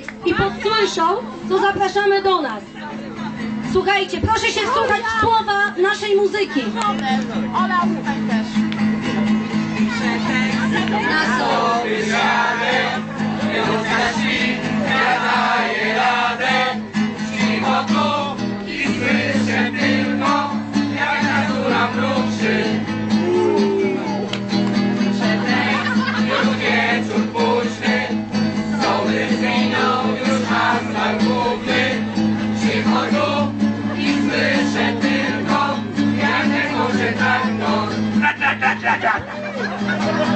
tekst i podsłyszą, to zapraszamy do nas. Słuchajcie, proszę się wsłuchać słowa naszej muzyki. metralhada.